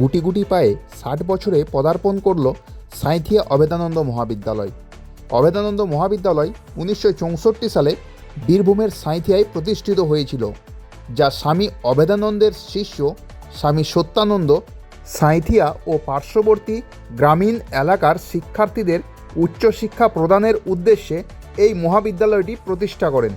গুটি গুটি পায়ে ষাট বছরে পদার্পণ করল সাঁইথিয়া অবেদানন্দ মহাবিদ্যালয়। অবেদানন্দ মহাবিদ্যালয় উনিশশো চৌষট্টি সালে বীরভূমের সাঁইথিয়ায় প্রতিষ্ঠিত হয়েছিল, যা স্বামী অবেদানন্দের শিষ্য স্বামী সত্যানন্দ সাঁইথিয়া ও পার্শ্ববর্তী গ্রামীণ এলাকার শিক্ষার্থীদের উচ্চশিক্ষা প্রদানের উদ্দেশ্যে এই মহাবিদ্যালয়টি প্রতিষ্ঠা করেন।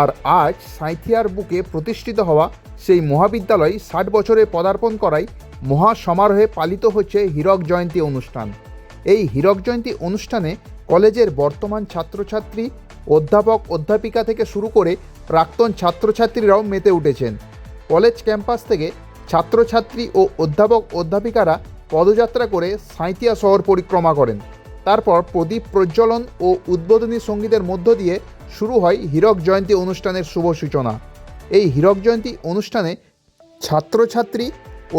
আর আজ সাঁইথিয়ার বুকে প্রতিষ্ঠিত হওয়া সেই মহাবিদ্যালয় ষাট বছরে পদার্পণ করায় মহা সমারোহে পালিত হচ্ছে হীরক জয়ন্তী অনুষ্ঠান। এই হীরক জয়ন্তী অনুষ্ঠানে কলেজের বর্তমান ছাত্রছাত্রী, অধ্যাপক, অধ্যাপিকা থেকে শুরু করে প্রাক্তন ছাত্রছাত্রীরাও মেতে উঠেছেন। কলেজ ক্যাম্পাস থেকে ছাত্রছাত্রী ও অধ্যাপক, অধ্যাপিকারা পদযাত্রা করে সাঁইতিয়া শহর পরিক্রমা করেন। তারপর প্রদীপ প্রজ্বলন ও উদ্বোধনী সঙ্গীতের মধ্য দিয়ে শুরু হয় হীরক জয়ন্তী অনুষ্ঠানের শুভ সূচনা। এই হীরক জয়ন্তী অনুষ্ঠানে ছাত্রছাত্রী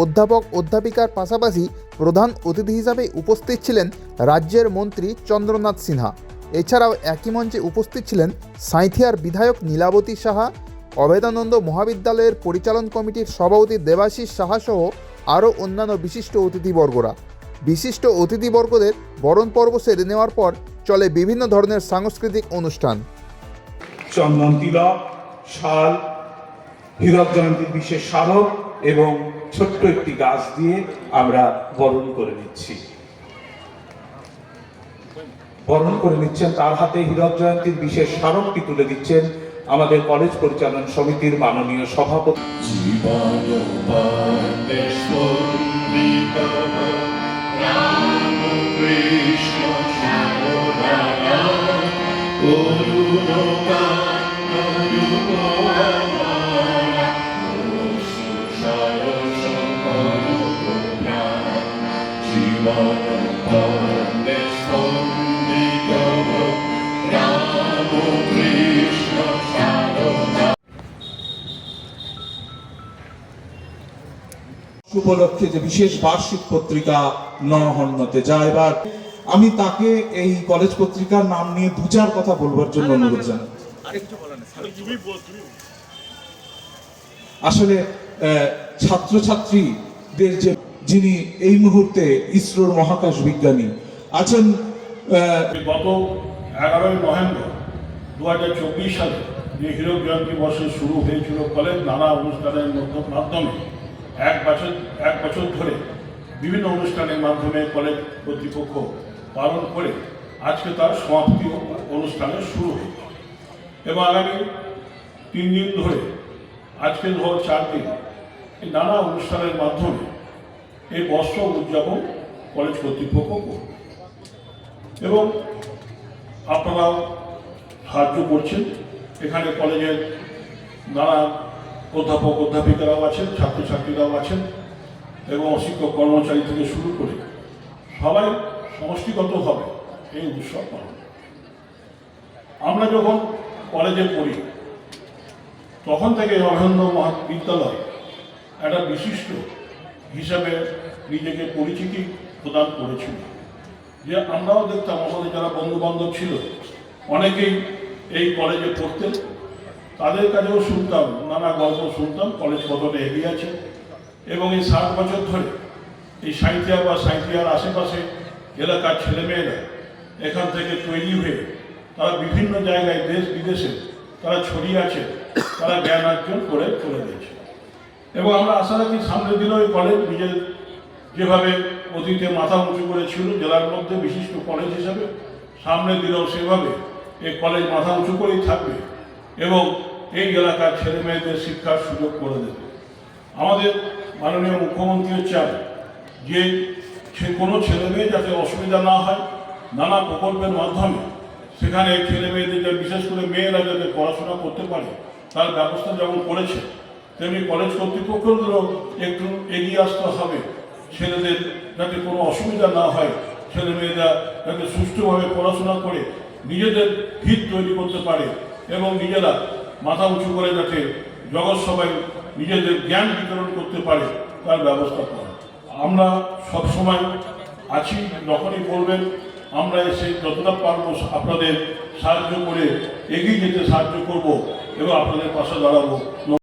অধ্যাপক অধ্যাপিকার পাশাপাশি প্রধান অতিথি হিসাবে উপস্থিত ছিলেন রাজ্যের মন্ত্রী চন্দ্রনাথ সিনহা। এছাড়াও একই মঞ্চে উপস্থিত ছিলেন সাঁইথিয়ার বিধায়ক নীলাবতী সাহা অভেদানন্দ মহাবিদ্যালয়ের পরিচালন কমিটির সভাপতি দেবাশিস সাহা সহ আরও অন্যান্য বিশিষ্ট অতিথিবর্গরা। বিশিষ্ট অতিথিবর্গদের বরণ পর্ব সেরে নেওয়ার পর চলে বিভিন্ন ধরনের সাংস্কৃতিক অনুষ্ঠান। চন্দন তিলক শাল হীরক জয়ন্তীর বিশেষ স্মারক এবং ছোট্ট একটি গাছ দিয়ে আমরা বরণ করে নিচ্ছি। বরণ করে নিচ্ছেন, তার হাতে হীরক জয়ন্তীর বিশেষ স্মারকটি তুলে দিচ্ছেন আমাদের কলেজ পরিচালন সমিতির মাননীয় সভাপতি। উপলক্ষে যে বিশেষ বার্ষিক পত্রিকা নহন্যতে যায় এবার আমি তাকে এই কলেজ পত্রিকার নাম নিয়ে দু চার কথা বলবার জন্য অনুরোধ জানাই। আসলে ছাত্রছাত্রীদের যে যিনি এই মুহূর্তে ইসরোর মহাকাশ বিজ্ঞানী আছেন আহ, গত এগারোই নভেম্বর দু হাজার চব্বিশ সালে যে হীরক জয়ন্তী বর্ষে শুরু হয়েছিল কলেজ নানা অনুষ্ঠানের মধ্য- মাধ্যমে এক বছর এক বছর ধরে বিভিন্ন অনুষ্ঠানের মাধ্যমে কলেজ কর্তৃপক্ষ পালন করে আজকে তার সমাপ্তি অনুষ্ঠানের শুরু হয়েছে এবং আগামী তিন দিন ধরে আজকে ধর চার দিন এই নানা অনুষ্ঠানের মাধ্যমে এই বর্ষ উদযাপন কলেজ কর্তৃপক্ষ করবে। এবং আপনারাও সাহায্য করছেন। এখানে কলেজের নানা অধ্যাপক অধ্যাপিকারাও আছেন, ছাত্রছাত্রীরাও আছেন এবং অশিক্ষক কর্মচারী থেকে শুরু করে সবাই সমষ্টিগতভাবে এই উৎসব আমরা যখন কলেজে পড়ি, তখন থেকে অভিনন্দ মহাবিদ্যালয় একটা বিশিষ্ট হিসাবে নিজেকে পরিচিতি প্রদান করেছিল। যে আমরাও দেখতাম, আমাদের যারা বন্ধু বান্ধব ছিল, অনেকেই এই কলেজে পড়তেন। তাদের কাছেও শুনতাম, নানা গল্প শুনতাম কলেজ কতটা এগিয়ে আছে। এবং এই ষাট বছর ধরে এই সাঁইথিয়া বা সাঁইথিয়ার আশেপাশে এলাকার ছেলেমেয়েরা এখান থেকে তৈরি হয়ে তারা বিভিন্ন জায়গায় দেশ বিদেশে তারা ছড়িয়ে আছে, তারা জ্ঞান অর্জন করে চলে গেছে। এবং আমরা আশা রাখি সামনের দিনেও এই কলেজ নিজের যেভাবে অতীতে মাথা উঁচু করেছিল, জেলার মধ্যে বিশিষ্ট কলেজ হিসাবে, সামনের দিনেও সেভাবে এই কলেজ মাথা উঁচু করেই থাকবে। এবং এই এলাকার ছেলে মেয়েদের শিক্ষার সুযোগ করে দেবে। আমাদের মাননীয় মুখ্যমন্ত্রীও চান যে কোনো ছেলে মেয়ে যাতে অসুবিধা না হয়, নানা প্রকল্পের মাধ্যমে সেখানে ছেলে মেয়েদের বিশেষ করে মেয়েরা যাতে পড়াশোনা করতে পারে, তার ব্যবস্থা যেমন করেছে, তেমনি কলেজ কর্তৃপক্ষদেরও একটু এগিয়ে আসতে হবে। ছেলেদের যাতে কোনো অসুবিধা না হয়, ছেলে মেয়েরা যাতে সুষ্ঠুভাবে পড়াশোনা করে, নিজেদের ভিত তৈরি করতে পারে এবং নিজেরা মাথা উঁচু করে যাতে জগৎ সবাই নিজেদের জ্ঞান বিতরণ করতে পারে, তার ব্যবস্থা করা। আমরা সবসময় আছি, যখনই বলবেন, আমরা এসে যতটা পারব আপনাদের সাহায্য করে এগিয়ে যেতে সাহায্য করব এবং আপনাদের পাশে দাঁড়াবো।